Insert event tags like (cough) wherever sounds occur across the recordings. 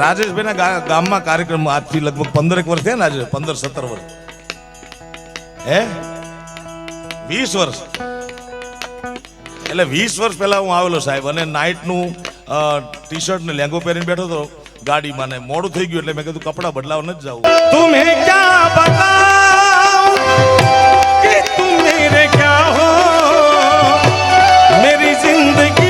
રાજેશભાઈના ગામમાં કાર્યક્રમ આજથી લગભગ પંદરેક વર્ષ થયા ને આજે, પંદર, સત્તર વર્ષ. હે? વીસ વર્ષ. એટલે વીસ વર્ષ પહેલા હું આવેલો સાહેબ અને નાઇટનું ટી શર્ટ ને લેંગો પહેરીને બેઠો હતો, ગાડીમાં ને મોડું થઈ ગયું એટલે મેં કીધું કપડાં બદલાવ નથી જવું. તુમે ક્યાં બતાઓ કે મેરે ક્યાં હો? મેરી જિંદગી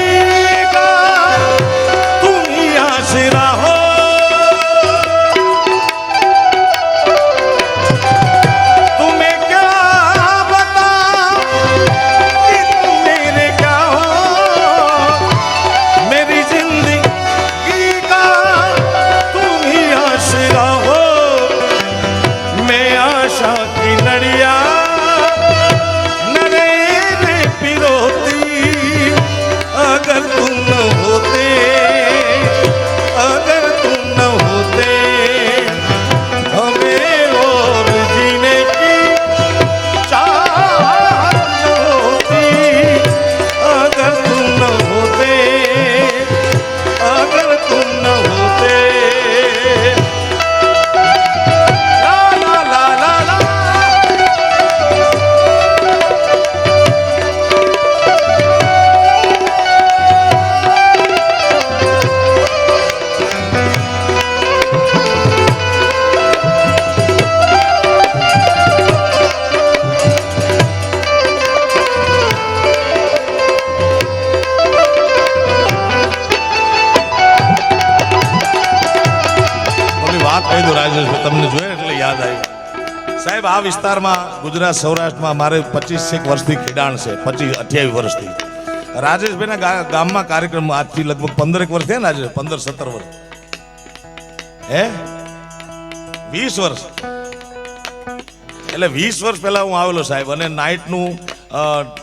તમને જોયે એટલે યાદ આવી સાહેબ, આ વિસ્તારમાં ગુજરાત સૌરાષ્ટ્રમાં મારે પચીસ એક વર્ષથી ખેડાણ છે, પચીસ અઠ્યાવીસ વર્ષથી. રાજેશભાઈના ગામમાં કાર્યક્રમ આજથી લગભગ પંદરેક વર્ષ થયા ને આજે, પંદર સત્તર વર્ષ. હે? વીસ વર્ષ. એટલે વીસ વર્ષ પહેલા હું આવેલો સાહેબ, અને નાઇટનું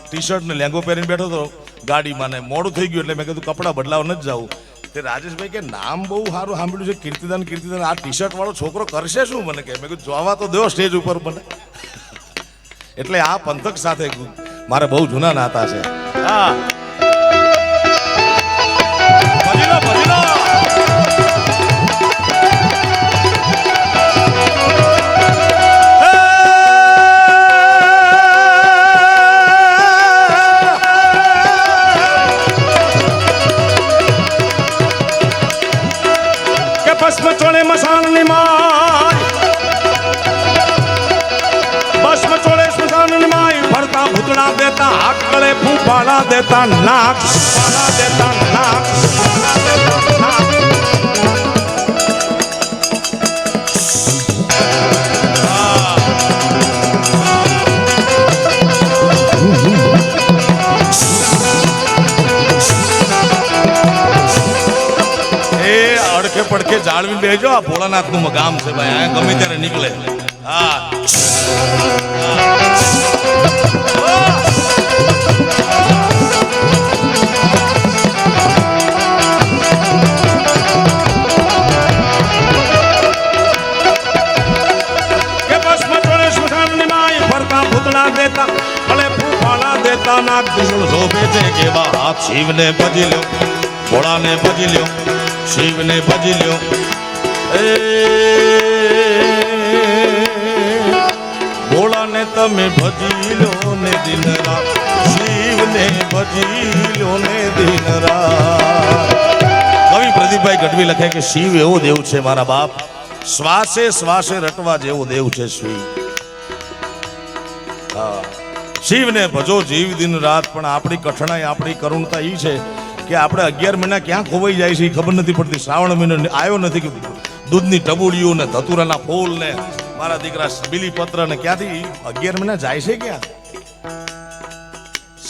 ટી શર્ટ ને લેંગો પહેરીને બેઠો હતો, ગાડીમાં ને મોડું થઈ ગયું એટલે મેં કીધું કપડાં બદલાવ નથી જવું તે રાજેશભાઈ કે નામ બહુ સારું સાંભળ્યું છે, કીર્તિદાન કીર્તિદાન. આ ટી શર્ટ વાળો છોકરો કરશે શું મને કે? મેં કીધું, જોવા તો દો સ્ટેજ ઉપર મને. (laughs) એટલે આ પંથક સાથે મારે બહુ જૂના નાતા છે. હા. ફૂફાડા દેતા નાક ફૂફાડા દેતા નાક પડકે જાળવી લેજો આ ભોળાનાથનું ગામ છે ભાઈ ગમે ત્યારે નીકળે હા શિવને ભજી લ્યો, ભોળાને ભજી લ્યો, શિવને ભજી લ્યો. ભોળાને તમે ભજી લો ને દિન રાત શિવને ભજી લો ને દિન રાત કવિ પ્રદીપભાઈ ગઢવી લખે કે શિવ એવો દેવ છે મારા બાપ. શ્વાસે શ્વાસે રટવા જેવો દેવ છે શિવ શિવને ભજો, જીવ દિન રાત. પણ આપણી કઠણાઈ, આપણી કરુણતા એ છે કે આપણે અગિયાર મહિના ક્યાં ખોવાઈ જાય છે એ ખબર નથી પડતી. શ્રાવણ મહિનો આવ્યો નથી કે દૂધની ટબુડીઓ ને ધતુરાના ફૂલ ને મારા દીકરા બીલીપત્ર ને ક્યાંથી? અગિયાર મહિના જાય છે ક્યાં?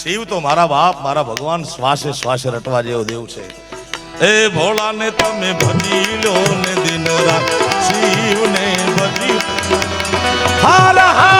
શિવ તો મારા બાપ, મારા ભગવાન શ્વાસે શ્વાસે રટવા જેવો દેવ છે. એ ભોળાને તમે ભજી લો ને દિન રાત. શિવને ભજી હાર હાર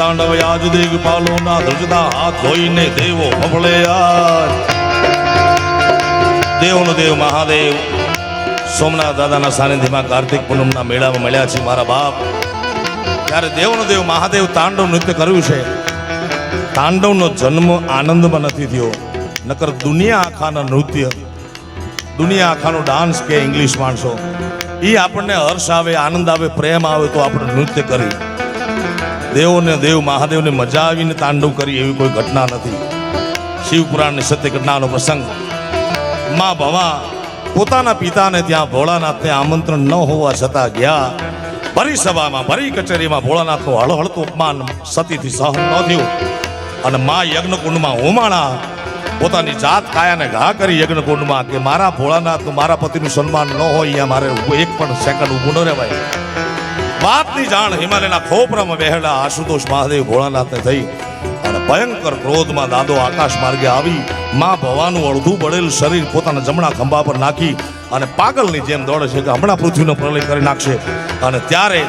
તાંડવ યાદ દેગ પાલો ના ધ્રુજતા હાથ ધોઈને દેવો ફફળે યાર. દેવનો દેવ મહાદેવ, સોમનાથ દાદાના સાનિધ્યમાં કાર્તિક પૂનમના મેળામાં મળ્યા છે મારા બાપ. ત્યારે દેવનો દેવ મહાદેવ તાંડવ નૃત્ય કર્યું છે. તાંડવનો જન્મ આનંદમાં નથી થયો. નકર દુનિયા આખાના નૃત્ય, દુનિયા આખાનો ડાન્સ કે ઇંગ્લિશ માણસો. એ આપણને હર્ષ આવે, આનંદ આવે, પ્રેમ આવે તો આપણે નૃત્ય કરી. દેવોને દેવ મહાદેવને મજા આવીને તાંડવ કરી એવી કોઈ ઘટના નથી. શિવપુરાણની સત્ય ઘટનાનો પ્રસંગ. મા ભવા પોતાના પિતાને ત્યાં ભોળાનાથને આમંત્રણ ન હોવા છતાં ગયા. ભરી સભામાં, ભરી કચેરીમાં ભોળાનાથનું હળહળતું અપમાન સતીથી સહન ન થયું. અને મા યજ્ઞકુંડમાં હોમાણા પોતાની જાત કાયાને ઘા કરી યજ્ઞકુંડમાં કે મારા ભોળાનાથનું, મારા પતિનું સન્માન ન હોય, અહીંયા મારે એક પણ સેકન્ડ ઊભું ન રહેવાય. વાતની જાણ હિમાલયના ખોપરામાં બેહેલા આશુતોષ મહાદેવ ભોળાનાથને થઈ અને ભયંકર ક્રોધમાં દાદો આકાશ માર્ગે આવી. માં ભવાનું અડધું બળેલું શરીર પોતાના જમણા ખંભા પર નાખી અને પાગલની જેમ દોડે છે કે હમણાં પૃથ્વીનો પ્રલય કરી નાખશે. અને ત્યારે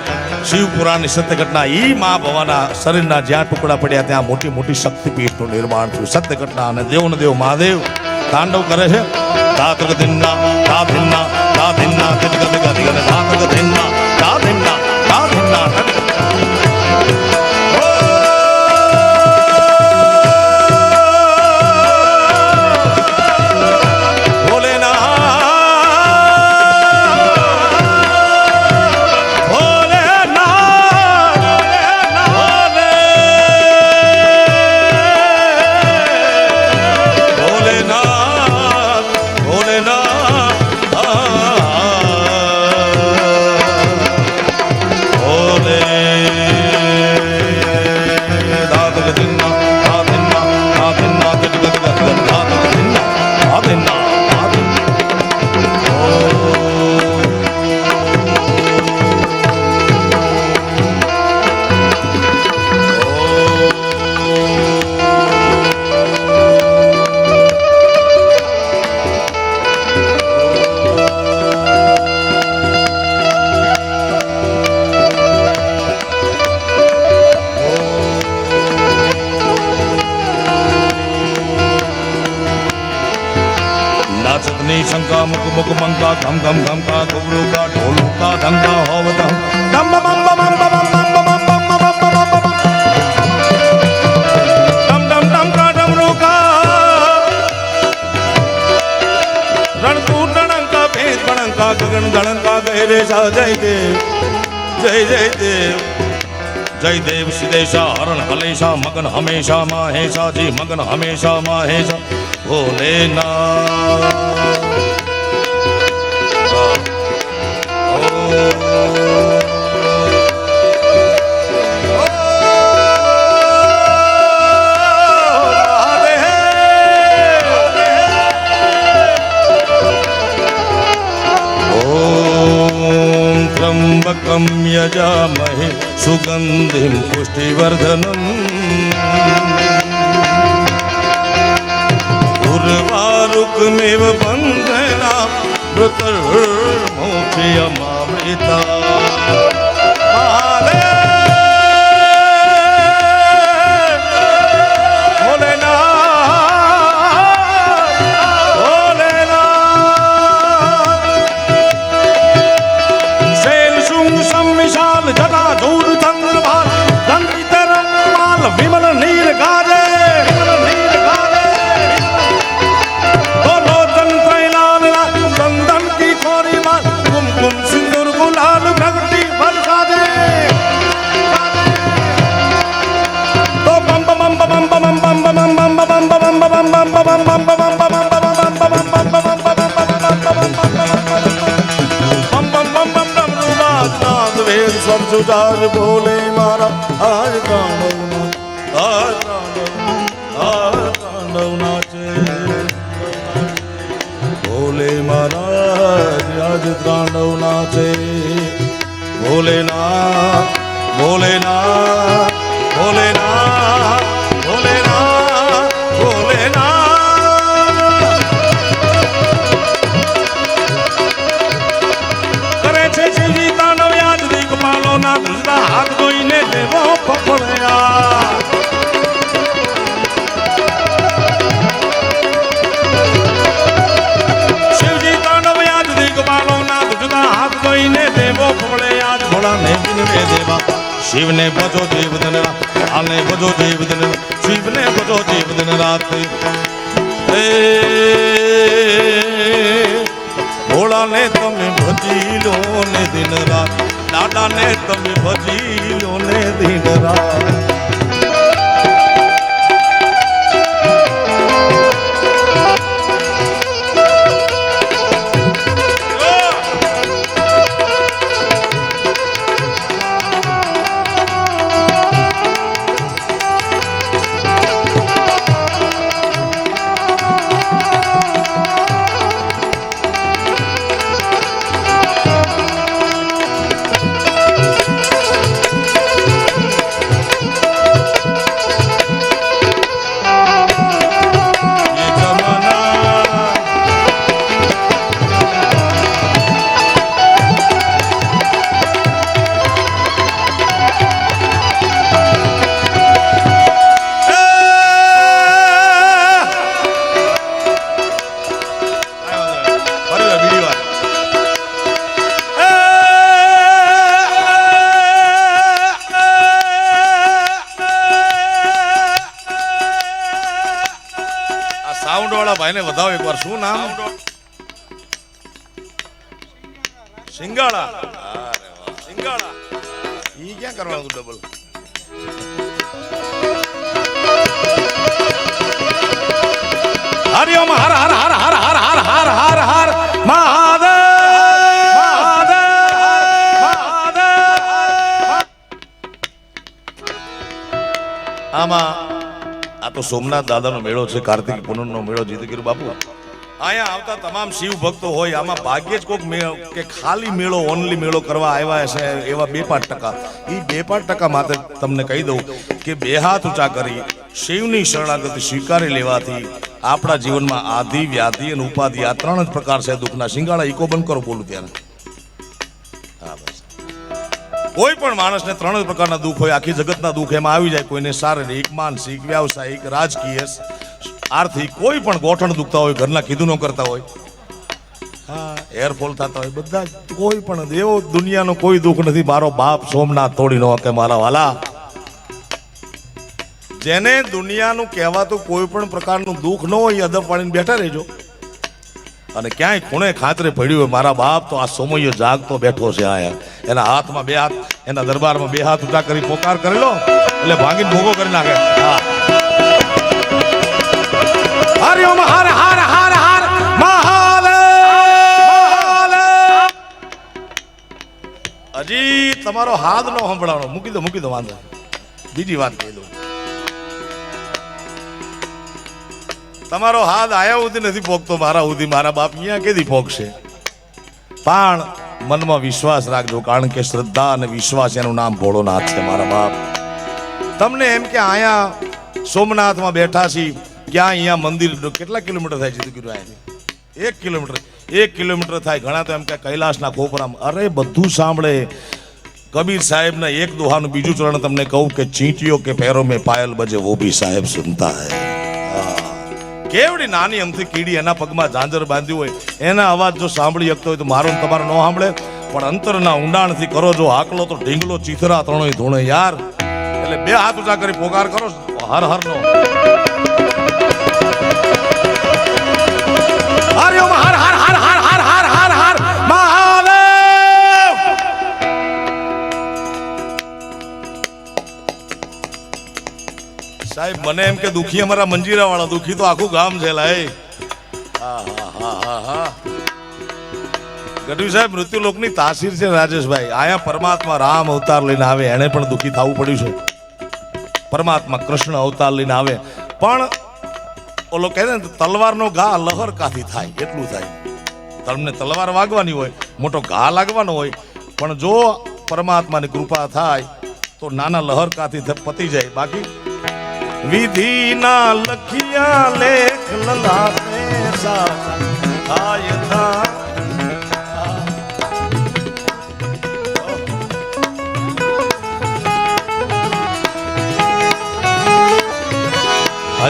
શિવપુરાણની સત્ય ઘટના ઈ મા ભવાના શરીરના જ્યાં ટુકડા પડ્યા ત્યાં મોટી મોટી શક્તિપીઠનું નિર્માણ થયું. સત્ય ઘટના અને દેવનો દેવ મહાદેવ તાંડવ કરે છે. ધાતક દિનના ધા शंका मुक मुक मंका धम धम धम का घुबरू का ढोलू का धंका होवत बम बम बम बम बम बम बम बम बम बम बम बम बम का का का भेद का गगन गणन का गहरे सा जय देव जय जय देव जय देव सिदेशा हरण हलेशा मगन हमेशा माहेशा जी मगन हमेशा माहेशा भोलेनाथ यजामहे सुगन्धिं पुष्टिवर्धनम्। उर्वारुकमिव बन्धना मृतर्मोक्षयमामृता સબ જુજાર બોલે મારા હાર કાણવના હાર કાણવના હાર છે બોલે મારા આજ કાણવના છે ભોલેના ભોલેના શિવને ભજો દેવ દિન રાત, આને ભજો દેવ દિન શિવને ભજો દેવ દિન રાત. ભોળાને તમે ભજી લો ને દિન રાત, દાદાને તમે ભજી લો ને દિન રાત. ભાઈને વધાવો એકવાર. શું નામ? સિંગાળા. સિંગાળા. ઈ ક્યાં કરવાનું ડબલ હરિ ઓમ હર હર હર હર હર હર હર હર હર. મહાદેવ. આમાં આ તો સોમનાથ દાદાનો મેળો છે, કાર્તિક પૂનમનો મેળો જીતગીર બાપુ. અહીંયા આવતા તમામ શિવ ભક્તો હોય, આમાં ભાગ્યે જ કોઈક કે ખાલી મેળો ઓનલી મેળો કરવા આવ્યા છે, એવા બે પાંચ ટકા. એ બે પાંચ ટકા માટે તમને કહી દઉં કે બે હાથ ઊંચા કરી, શિવની શરણાગતિ સ્વીકારી લેવાથી આપણા જીવનમાં આધિ, વ્યાધિ અને ઉપાધિ આ ત્રણ જ પ્રકાર છે દુઃખના. શિંગાળા ઈકો બંધ કરો બોલું ત્યારે. કોઈ પણ માણસને ત્રણ પ્રકારના દુઃખ હોય, આખી જગતના દુઃખ એમાં આવી જાય. કોઈને શારીરિક, માનસિક, વ્યાવસાયિક, રાજકીય, આર્થિક, કોઈ પણ ગોઠણ દુખતા હોય, ઘરના કીધું ન કરતા હોય. હા એરફોલ થતા હોય, બધા કોઈ પણ એવો દુનિયાનો કોઈ દુઃખ નથી. મારો બાપ સોમનાથ તોડી નો કે મારા વાલા. જેને દુનિયાનું કહેવાતું કોઈ પણ પ્રકારનું દુઃખ ન હોય અદબ પાડીને બેઠા રહેજો. અને ક્યાંય ખૂણે ખાતરે પડ્યું મારા બાપ તો આ સોમૈયો જાગતો બેઠો છે આયા એના હાથમાં બે હાથ, એના દરબારમાં બે હાથ ઊંચા કરી પોકાર કરેલો એટલે ભાંગીને ભોગો કરી નાખે. હજી તમારો હાથ નો સંભળાવો મૂકી દો મૂકી દો, વાંધો બીજી વાત કહી દઉં. તમારો હાથ આયા સુધી નથી પોગતો, મારા સુધી. મારા બાપ અહીંયા કેદી પોગશે? પણ મનમાં વિશ્વાસ રાખજો, કારણ કે શ્રદ્ધા અને વિશ્વાસ એનું નામ ભોળોનાથ છે, મારા બાપ. તમને એમ કે અહીંયા સોમનાથમાં બેઠા છીએ ક્યાં અહીંયા મંદિર, કેટલા કિલોમીટર થાય છે કીધું અહીંયા એક કિલોમીટર. એક કિલોમીટર થાય. ઘણા તો એમ કે કૈલાસના કોપરામાં અરે, બધું સાંભળે. કબીર સાહેબના એક દોહાનું બીજું ચરણ તમને કહું કે ચીંટીઓ કે પહેરો મેં પાયલ બજે, વો ભી સાહેબ સુનતા હૈ. કેવડી નાની અમથી કીડી એના પગમાં ઝાંઝર બાંધ્યું હોય, એના અવાજ જો સાંભળી શકતો હોય તો મારો તમારો ન સાંભળે. પણ અંતરના ઊંડાણથી કરો જો, હાકલો તો ઢીંગલો ચીથરા ત્રણેય ધૂણે. યાર, એટલે બે હાથ ઊંચા કરી પોકાર કરો હર હર સાહેબ, મને એમ કે દુખી અમારા મંજીરા વાળા દુખી તો આખું ગામ છે લાય ગઢવી સાહેબ, મૃત્યુલોકની તાસીર છે રાજેશભાઈ. આયા પરમાત્મા રામ અવતાર લઈને આવે, એને પણ દુઃખી થવું પડ્યું છે. પરમાત્મા કૃષ્ણ અવતાર લઈને આવે. પણ ઓલો કહે ને, તલવારનો ઘા લહર કાથી થાય? એટલું થાય. તમને તલવાર વાગવાની હોય, મોટો ઘા લાગવાનો હોય, પણ જો પરમાત્માની કૃપા થાય, તો નાના લહર કાથી પતી જાય. બાકી વિધિના લખિયા લેખ લલાટે સાચા થાય.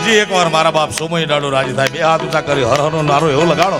હજી એકવાર મારા બાપ સોમય ડાડો રાજી થાય. બે હાથ ઊંચા કરી હર હરનો નારો એવો લગાડો.